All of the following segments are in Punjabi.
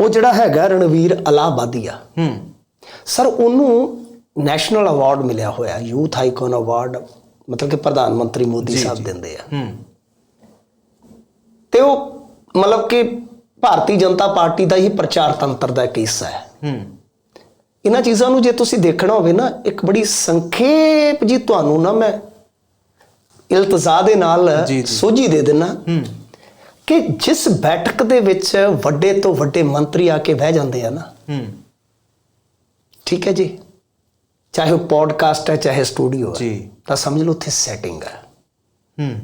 ਉਹ ਜਿਹੜਾ ਹੈਗਾ ਰਣਵੀਰ ਅਲਾਹਾਬਾਦੀਆ ਹੂੰ। ਸਰ ਉਹਨੂੰ ਨੈਸ਼ਨਲ ਅਵਾਰਡ ਮਿਲਿਆ ਹੋਇਆ ਯੂਥ ਆਈਕਨ ਅਵਾਰਡ ਮਤਲਬ ਕਿ ਪ੍ਰਧਾਨ ਮੰਤਰੀ ਮੋਦੀ ਸਾਹਿਬ ਦਿੰਦੇ ਆ। ਹੂੰ। ਤੇ ਉਹ ਮਤਲਬ ਕਿ ਭਾਰਤੀ ਜਨਤਾ ਪਾਰਟੀ ਦਾ ਹੀ ਪ੍ਰਚਾਰ ਤੰਤਰ ਦਾ ਇੱਕ ਹਿੱਸਾ ਹੈ। ਹੂੰ। ਇਹਨਾਂ ਚੀਜ਼ਾਂ ਨੂੰ ਜੇ ਤੁਸੀਂ ਦੇਖਣਾ ਹੋਵੇ ਨਾ ਇੱਕ ਬੜੀ ਸੰਖੇਪ ਜੀ ਤੁਹਾਨੂੰ ਨਾ ਮੈਂ ਇਲਤਜ਼ਾ ਦੇ ਨਾਲ। ਸੋਝੀ ਦੇ ਦੇਣਾ ਹੂੰ। ਕਿ ਜਿਸ ਬੈਠਕ ਦੇ ਵਿੱਚ ਵੱਡੇ ਤੋਂ ਵੱਡੇ ਮੰਤਰੀ ਆ ਕੇ ਬਹਿ ਜਾਂਦੇ ਆ ਨਾ ਹੂੰ। ਠੀਕ ਹੈ ਜੀ? ਚਾਹੇ ਉਹ ਪੋਡਕਾਸਟ ਹੈ ਚਾਹੇ ਸਟੂਡੀਓ ਹੈ ਜੀ। ਤਾਂ ਸਮਝ ਲਓ ਉੱਥੇ ਸੈਟਿੰਗ ਹੈ। ਹੂੰ।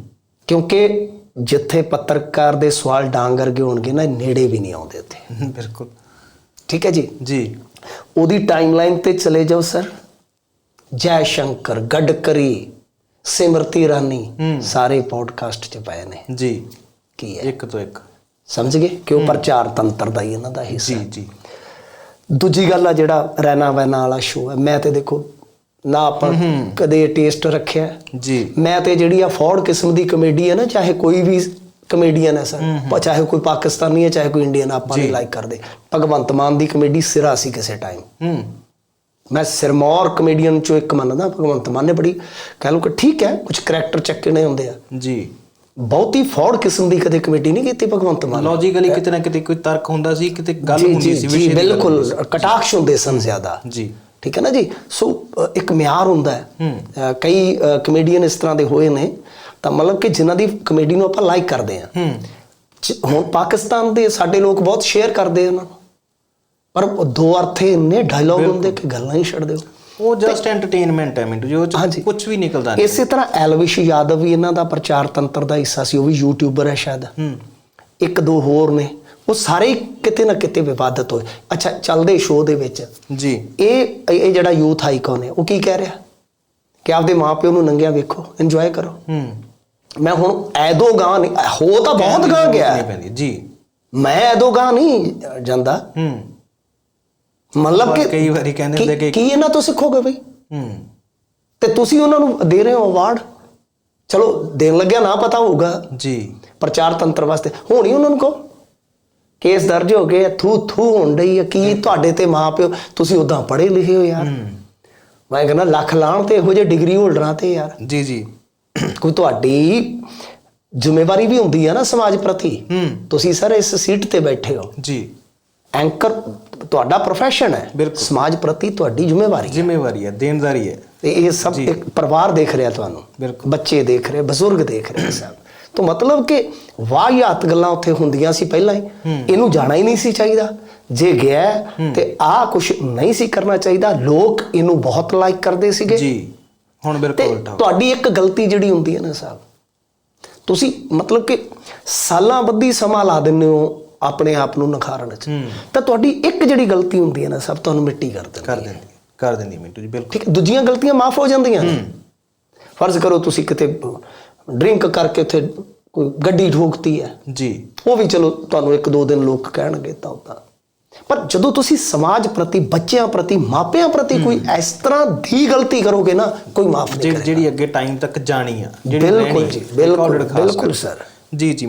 ਕਿਉਂਕਿ ਜਿੱਥੇ ਪੱਤਰਕਾਰ ਦੇ ਸਵਾਲ ਡਾਂਗਰ ਹੋਣਗੇ ਨਾ ਨੇੜੇ ਵੀ ਨਹੀਂ ਆਉਂਦੇ ਉੱਥੇ। ਬਿਲਕੁਲ। ਠੀਕ ਹੈ ਜੀ? ਜੀ। ਉਹਦੀ ਟਾਈਮਲਾਈਨ ਤੇ ਚਲੇ ਜਾਓ ਸਰ। ਜੈ ਸ਼ੰਕਰ ਗਡਕਰੀ ਸਿਮਰਤੀ ਇਰਾਨੀ ਹੂੰ। ਸਾਰੇ ਪੋਡਕਾਸਟ 'ਚ ਪਏ ਨੇ। ਜੀ। ਕੀ ਹੈ? ਇੱਕ ਤੋਂ ਇੱਕ। ਸਮਝ ਗਏ? ਕਿ ਉਹ ਪ੍ਰਚਾਰ ਤੰਤਰ ਦਾ ਹੀ ਇਹਨਾਂ ਦਾ ਹਿੱਸਾ ਜੀ ਜੀ। ਦੂਜੀ ਗੱਲ ਆ ਜਿਹੜਾ ਰੈਨਾ ਵੈਨਾ ਵਾਲਾ ਸ਼ੋਅ ਹੈ ਮੈਂ ਤੇ ਦੇਖੋ ਨਾ ਆਪਾਂ ਕਦੇ ਟੇਸਟ ਰੱਖਿਆ। ਜੀ। ਮੈਂ ਤੇ ਜਿਹੜੀ ਆ ਫੌੜ ਕਿਸਮ ਦੀ ਕਮੇਡੀ ਹੈ ਨਾ ਚਾਹੇ ਕੋਈ ਵੀ ਕਮੇਡੀਅਨ ਹੈ ਸਰ ਚਾਹੇ ਕੋਈ ਪਾਕਿਸਤਾਨੀ ਹੈ ਚਾਹੇ ਕੋਈ ਇੰਡੀਅਨ ਆਪਾਂ ਨਹੀਂ ਲਾਈਕ ਕਰਦੇ। ਭਗਵੰਤ ਮਾਨ ਦੀ ਕਮੇਡੀ ਸਿਰਾ ਸੀ ਕਿਸੇ ਟਾਈਮ ਹੂੰ। ਮੈਂ ਸਿਰਮੌਰ ਕਮੇਡੀਅਨ ਚੋਂ ਇੱਕ ਮੰਨਦਾ ਭਗਵੰਤ ਮਾਨ ਨੇ ਬੜੀ ਕਹਿ ਲਓ ਕਿ ਠੀਕ ਹੈ ਕੁਝ ਕਰੈਕਟਰ ਚੱਕਣੇ ਹੁੰਦੇ ਆ। ਜੀ। ਬਹੁਤੀ ਫੌੜ ਕਿਸਮ ਦੀ ਕਦੇ ਕਮੇਡੀ ਨਹੀਂ ਕੀਤੀ ਭਗਵੰਤ ਮਾਨ। ਲੌਜੀਕਲੀ ਕਿਤੇ ਨਾ ਕਿਤੇ ਕੋਈ ਤਰਕ ਹੁੰਦਾ ਸੀ ਕਿਤੇ ਗੱਲ ਹੁੰਦੀ ਸੀ ਵਿਸ਼ੇ ਦੀ ਬਿਲਕੁਲ। ਕਟਾਕਸ਼ ਹੁੰਦੇ ਸਨ ਜ਼ਿਆਦਾ। ਜੀ। ਠੀਕ ਹੈ ਨਾ ਜੀ? ਸੋ ਇੱਕ ਮਿਆਰ ਹੁੰਦਾ ਹੈ। ਕਈ ਕਮੇਡੀਅਨ ਇਸ ਤਰ੍ਹਾਂ ਦੇ ਹੋਏ ਨੇ ਤਾਂ ਮਤਲਬ ਕਿ ਜਿਨ੍ਹਾਂ ਦੀ ਕਮੇਡੀ ਨੂੰ ਆਪਾਂ ਲਾਈਕ ਕਰਦੇ ਚ- ਹੁਣ ਪਾਕਿਸਤਾਨ ਦੇ ਸਾਡੇ ਲੋਕ ਬਹੁਤ ਸ਼ੇਅਰ ਕਰਦੇ ਆ ਉਹਨਾਂ ਨੂੰ। ਪਰ ਦੋ ਅਰਥੇ ਇੰਨੇ ਡਾਇਲੌਗ ਹੁੰਦੇ ਕਿ ਗੱਲਾਂ ਹੀ ਛੱਡ ਦਿਓ। ਉਹ ਜਸਟ ਐਂਟਰਟੇਨਮੈਂਟ ਹੈ ਮਿੰਟੂ ਜੀ ਉਹ ਹਾਂਜੀ। ਚ ਕੁਝ ਵੀ ਨਿਕਲਦਾ ਨਹੀਂ। ਇਸੇ ਤਰ੍ਹਾਂ ਐਲਵਿਸ਼ ਯਾਦਵ ਵੀ ਇਹਨਾਂ ਦਾ ਪ੍ਰਚਾਰ ਤੰਤਰ ਦਾ ਹਿੱਸਾ ਸੀ ਉਹ ਵੀ ਯੂਟਿਊਬਰ ਹੈ ਸ਼ਾਇਦ। ਹੂੰ। ਇੱਕ ਦੋ ਹੋਰ ਨੇ ਉਹ ਸਾਰੇ ਕਿਤੇ ਨਾ ਕਿਤੇ ਵਿਵਾਦਤ ਹੋਏ। ਅੱਛਾ ਚੱਲਦੇ ਸ਼ੋਅ ਦੇ ਵਿੱਚ। ਜੀ। ਇਹ ਇਹ ਜਿਹੜਾ ਯੂਥ ਆਈਕਨ ਹੈ ਉਹ ਕੀ ਕਹਿ ਰਿਹਾ? ਕਿ ਆਪਦੇ ਮਾਪਿਓ ਨੂੰ ਨੰਗਿਆ ਵੇਖੋ ਇੰਜੋਏ ਕਰੋ। ਹੂੰ। ਮੈਂ ਹੁਣ ਐਦੋ ਗਾਂ ਨਹੀਂ ਹੋ ਤਾਂ ਬਹੁਤ ਗਾਂ ਗਿਆ। ਜੀ। ਮੈਂ ਐਦੋ ਗਾਂ ਨਹੀਂ ਜਾਂਦਾ। ਹੂੰ। ਮਤਲਬ ਕਿ ਕਈ ਵਾਰੀ ਕਹਿੰਦੇ ਹੁੰਦੇ ਕੀ ਕਿ ਇਹਨਾਂ ਤੋਂ ਸਿੱਖੋਗੇ ਬਈ? ਹੂੰ। ਤੇ ਤੁਸੀਂ ਉਹਨਾਂ ਨੂੰ ਦੇ ਰਹੇ ਹੋ ਅਵਾਰਡ ਚਲੋ ਦੇਣ ਲੱਗਿਆ ਨਾ ਪਤਾ ਹੋਊਗਾ। ਜੀ। ਪ੍ਰਚਾਰ ਤੰਤਰ ਵਾਸਤੇ। ਹੋਣੀ ਉਹਨਾਂ ਨੂੰ ਕਹੋ। ਕੇਸ ਦਰਜ ਹੋ ਗਏ ਥੂ ਥੂ ਹੋਣ ਡਈ ਹੈ ਕੀ ਤੁਹਾਡੇ ਤੇ ਮਾਪਿਓ ਤੁਸੀਂ ਉਦਾਂ ਪੜ੍ਹੇ ਲਿਖੇ ਹੋ ਯਾਰ। ਹੂੰ। ਮੈਂ ਕਹਿੰਦਾ ਲੱਖ ਲਾਣ ਤੇ ਇਹੋ ਜਿਹੇ ਡਿਗਰੀ ਹੋਲਡਰਾਂ ਤੇ ਯਾਰ। ਜੀ ਜੀ। ਕੋਈ ਤੁਹਾਡੀ ਜ਼ਿੰਮੇਵਾਰੀ ਵੀ ਹੁੰਦੀ ਹੈ ਨਾ ਸਮਾਜ ਪ੍ਰਤੀ। ਹੂੰ। ਤੁਸੀਂ ਸਰ ਇਸ ਸੀਟ ਤੇ ਬੈਠੇ ਹੋ। ਜੀ। ਐਂਕਰ ਤੁਹਾਡਾ ਪ੍ਰੋਫੈਸ਼ਨ ਹੈ। ਬਿਲਕੁਲ। ਸਮਾਜ ਪ੍ਰਤੀ ਤੁਹਾਡੀ ਜ਼ਿੰਮੇਵਾਰੀ ਹੈ। ਜ਼ਿੰਮੇਵਾਰੀ ਹੈ ਦੇਣਦਾਰੀ ਹੈ। ਤੇ ਇਹ ਸਭ ਇੱਕ ਪਰਿਵਾਰ ਦੇਖ ਰਿਹਾ ਤੁਹਾਨੂੰ। ਬੱਚੇ ਦੇਖ ਰਹੇ ਬਜ਼ੁਰਗ ਦੇਖ ਰਹੇ ਸਭ। ਤਾਂ ਮਤਲਬ ਕਿ ਵਾਹਿਆਤ ਗੱਲਾਂ ਉੱਥੇ ਹੁੰਦੀਆਂ ਸੀ ਪਹਿਲਾਂ ਹੀ। ਇਹਨੂੰ ਜਾਣਾ ਹੀ ਨਹੀਂ ਸੀ ਚਾਹੀਦਾ। ਜੇ ਗਿਆ ਤੇ ਆ ਕੁਝ ਨਹੀਂ ਸੀ ਕਰਨਾ ਚਾਹੀਦਾ। ਲੋਕ ਇਹਨੂੰ ਬਹੁਤ ਲਾਈਕ ਕਰਦੇ ਸੀਗੇ। ਜੀ। ਹੁਣ ਬਿਲਕੁਲ ਉਲਟਾ। ਤੁਹਾਡੀ ਇੱਕ ਗਲਤੀ ਜਿਹੜੀ ਹੁੰਦੀ ਹੈ ਨਾ ਸਾਹਿਬ ਤੁਸੀਂ ਮਤਲਬ ਕਿ ਸਾਲਾਂ ਬੱਧੀ ਸਮਾਂ ਲਾ ਦਿੰਦੇ ਹੋ। ਆਪਣੇ ਆਪ ਨੂੰ ਨਿਖਾਰਨ ਚ। ਤਾਂ ਤੁਹਾਡੀ ਇੱਕ ਜਿਹੜੀ ਗਲਤੀ ਹੁੰਦੀ ਹੈ ਨਾ ਸਭ ਤੁਹਾਨੂੰ ਮਿੱਟੀ ਕਰ ਦਿੰਦੀ ਕਰ ਦਿੰਦੀ ਕਰ ਦਿੰਦੀ ਮਿੰਟੂ ਜੀ ਬਿਲਕੁਲ। ਠੀਕ ਦੂਜੀਆਂ ਗਲਤੀਆਂ ਮਾਫ ਹੋ ਜਾਂਦੀਆਂ ਫਰਜ਼ ਕਰੋ ਤੁਸੀਂ ਕਿਤੇ ਡਰਿੰਕ ਕਰਕੇ ਉੱਥੇ ਕੋਈ ਗੱਡੀ ਠੋਕਤੀ ਹੈ। ਜੀ। ਉਹ ਵੀ ਚਲੋ ਤੁਹਾਨੂੰ ਇੱਕ ਦੋ ਦਿਨ ਲੋਕ ਕਹਿਣਗੇ ਤਾਂ ਉਦਾਂ ਪਰ ਜਦੋਂ ਤੁਸੀਂ ਸਮਾਜ ਪ੍ਰਤੀ ਬੱਚਿਆਂ ਪ੍ਰਤੀ ਮਾਪਿਆਂ ਪ੍ਰਤੀ ਕੋਈ ਇਸ ਤਰ੍ਹਾਂ ਦੀ ਗਲਤੀ ਕਰੋਗੇ ਨਾ ਕੋਈ ਮਾਫ ਨਹੀਂ ਜਿਹੜੀ ਜਿਹੜੀ ਅੱਗੇ ਟਾਈਮ ਤੱਕ ਜਾਣੀ ਆ ਜਿਹੜੀ ਬਿਲਕੁਲ ਜੀ ਬਿਲਕੁਲ। ਸਰ। ਜੀ ਜੀ